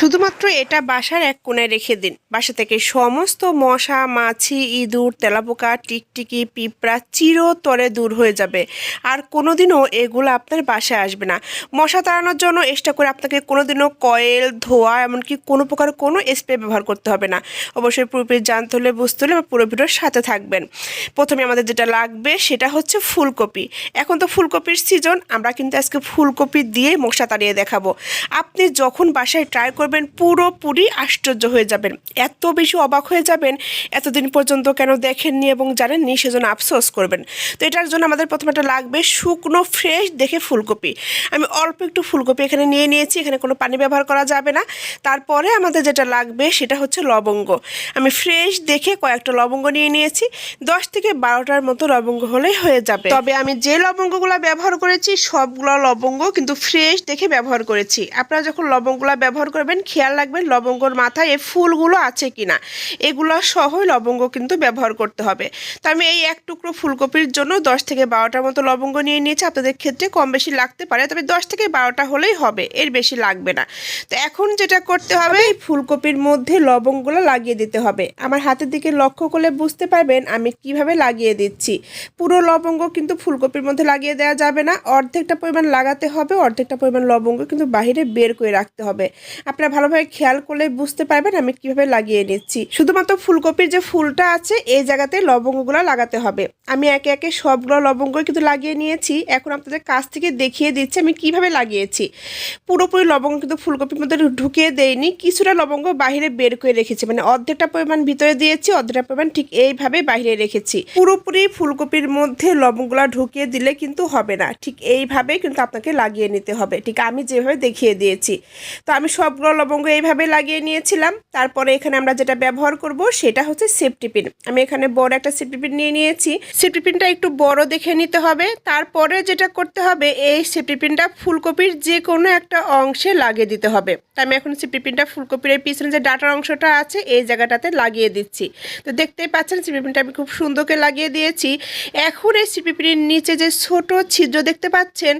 শুধুমাত্র এটা বাসার এক কোণায় রেখে দিন। বাসা থেকে সমস্ত মশা, মাছি, ইঁদুর, তেলাপোকা, টিকটিকি, পিঁপড়া চিরতরে দূর হয়ে যাবে। আর কোনোদিনও এগুলো আপনার বাসায় আসবে না। মশা তাড়ানোর জন্য এক্সট্রা করে আপনাকে কোনোদিনও কয়েল, ধোয়া, এমনকি কোনো প্রকার কোনো স্প্রে ব্যবহার করতে হবে না। অবশ্যই পুরোপুরি জানতে হলে বুঝতে হলে আমার পুরো সাথে থাকবেন। প্রথমে আমাদের যেটা লাগবে সেটা হচ্ছে ফুলকপি। এখন তো ফুলকপির সিজন আমরা কিন্তু আজকে ফুলকপি দিয়ে মশা তাড়িয়ে দেখাবো। আপনি যখন বাসায় ট্রাই করবেন পুরোপুরি আশ্চর্য হয়ে যাবেন। এত বেশি অবাক হয়ে যাবেন, এতদিন পর্যন্ত কেন দেখেননি এবং জানেননি সেজন্য আফসোস করবেন। তো এটার জন্য আমাদের প্রথমে একটা লাগবে শুকনো, ফ্রেশ দেখে ফুলকপি। আমি অল্প একটু ফুলকপি এখানে নিয়ে নিয়েছি, এখানে কোনো পানি ব্যবহার করা যাবে না। তারপরে আমাদের যেটা লাগবে সেটা হচ্ছে লবঙ্গ। আমি ফ্রেশ দেখে কয়েকটা লবঙ্গ নিয়ে নিয়েছি, দশ থেকে বারোটার মতো লবঙ্গ হলেই হয়ে যাবে। তবে আমি যে লবঙ্গগুলো ব্যবহার করেছি, সবগুলো লবঙ্গ কিন্তু ফ্রেশ দেখে ব্যবহার করেছি। আপনারা যখন লবঙ্গগুলো ব্যবহার করবেন খেয়াল রাখবেন, লবঙ্গর মাথায় এই ফুলগুলো আছে কি না এগুলো সহই লবঙ্গ কিন্তু ব্যবহার করতে হবে। তো আমি এই এক টুকরো ফুলকপির জন্য দশ থেকে বারোটার মতো লবঙ্গ নিয়ে নিয়েছি। আপনাদের ক্ষেত্রে কম বেশি লাগতে পারে, তবে দশ থেকে বারোটা হলেই হবে, এর বেশি লাগবে না। তো এখন যেটা করতে হবে, এই ফুলকপির মধ্যে লবঙ্গগুলো লাগিয়ে দিতে হবে। আমার হাতের দিকে লক্ষ্য করলে বুঝতে পারবেন আমি কীভাবে লাগিয়ে দিচ্ছি। পুরো লবঙ্গ কিন্তু ফুলকপির মধ্যে লাগিয়ে দেওয়া যাবে না। অর্ধেকটা পরিমাণ লাগাতে হবে, অর্ধেকটা পরিমাণ লবঙ্গ কিন্তু বাইরে বের করে রাখতে হবে। আপনারা ভালোভাবে খেয়াল করলে বুঝতে পারবেন আমি কীভাবে লাগিয়ে নিচ্ছি। শুধুমাত্র ফুলকপির যে ফুলটা আছে, এই জায়গাতে লবঙ্গগুলো লাগাতে হবে। আমি একে একে সবগুলো লবঙ্গ কিন্তু লাগিয়ে নিয়েছি। এখন আপনাদের কাছ থেকে দেখিয়ে দিচ্ছি আমি কীভাবে লাগিয়েছি। পুরোপুরি লবঙ্গ কিন্তু ফুলকপির মধ্যে ঢুকিয়ে দেইনি। কিছুটা লবঙ্গ বাইরে বের করে রেখেছি। মানে অর্ধেকটা পরিমাণ ভিতরে দিয়েছি, অর্ধেকটা পরিমাণ ঠিক এইভাবে বাইরে রেখেছি। পুরোপুরি ফুলকপির মধ্যে লবঙ্গগুলো ঢুকিয়ে দিলে কিন্তু হবে না। ঠিক এইভাবে কিন্তু আপনাকে লাগিয়ে নিতে হবে। ঠিক আমি যেভাবে দেখিয়ে দিয়েছি। তো আমি সবগুলো লবঙ্গ এইভাবে লাগিয়ে নিয়েছিলাম। তারপরে এখানে আমরা যেটা ব্যবহার করব সেটা হচ্ছে সেফটি পিন। আমি এখানে বড় একটা সেফটি পিন নিয়ে নিয়েছি। সেফটি পিনটা একটু বড় দেখে নিতে হবে। তারপরে যেটা করতে হবে, এই সেফটি পিনটা ফুলকপির যে কোনো একটা অংশে লাগিয়ে দিতে হবে। তা আমি এখন সেফটি পিনটা ফুলকপির এই পিছনে যে ডাটার অংশটা আছে, এই জায়গাটাতে লাগিয়ে দিচ্ছি। তো দেখতেই পাচ্ছেন সিপি পিনটা আমি খুব সুন্দর করে লাগিয়ে দিয়েছি। এখন এই সিপি পিনের নিচে যে ছোট ছিদ্র দেখতে পাচ্ছেন,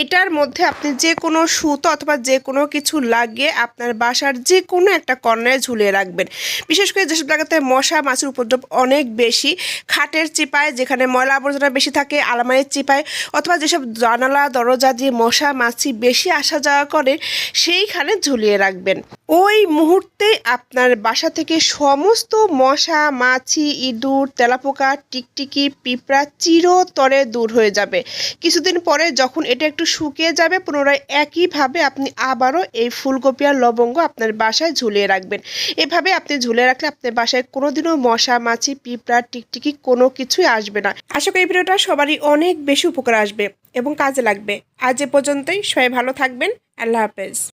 এটার মধ্যে আপনি যে কোনো সুতো অথবা যে কোনো কিছু লাগিয়ে আপনার বাসার যে কোনো একটা কর্নারে ঝুলিয়ে রাখবেন। বিশেষ করে যেসব জায়গাতে মশা, মাছের উপদ্রব অনেক বেশি, খাটের চিপায় যেখানে ময়লা আবর্জনা বেশি থাকে, আলমারির চিপায় অথবা যেসব জানালা, দরজা দিয়ে মশা, মাছি বেশি আসা যাওয়া করে, সেইখানে ঝুলিয়ে রাখবেন। ওই মুহূর্তে আপনার বাসা থেকে সমস্ত মশা, মাছি, ইঁদুর, তেলাপোকা, টিকটিকি, পিঁপড়া চিরতরে দূর হয়ে যাবে। কিছুদিন পরে যখন এটা একটু শুকিয়ে যাবে, পুনরায় একইভাবে আপনি আবারও এই ফুলকপি আর লবঙ্গ আপনার বাসায় ঝুলিয়ে রাখবেন। এভাবে আপনি ঝুলে রাখলে আপনার বাসায় কোনোদিনও মশা, মাছি, পিঁপড়া, টিকটিকি কোনো কিছুই আসবে না। আশা করি ভিডিওটা সবারই অনেক বেশি উপকার আসবে এবং কাজে লাগবে। আজ এ পর্যন্তই। সবাই ভালো থাকবেন। আল্লাহ হাফেজ।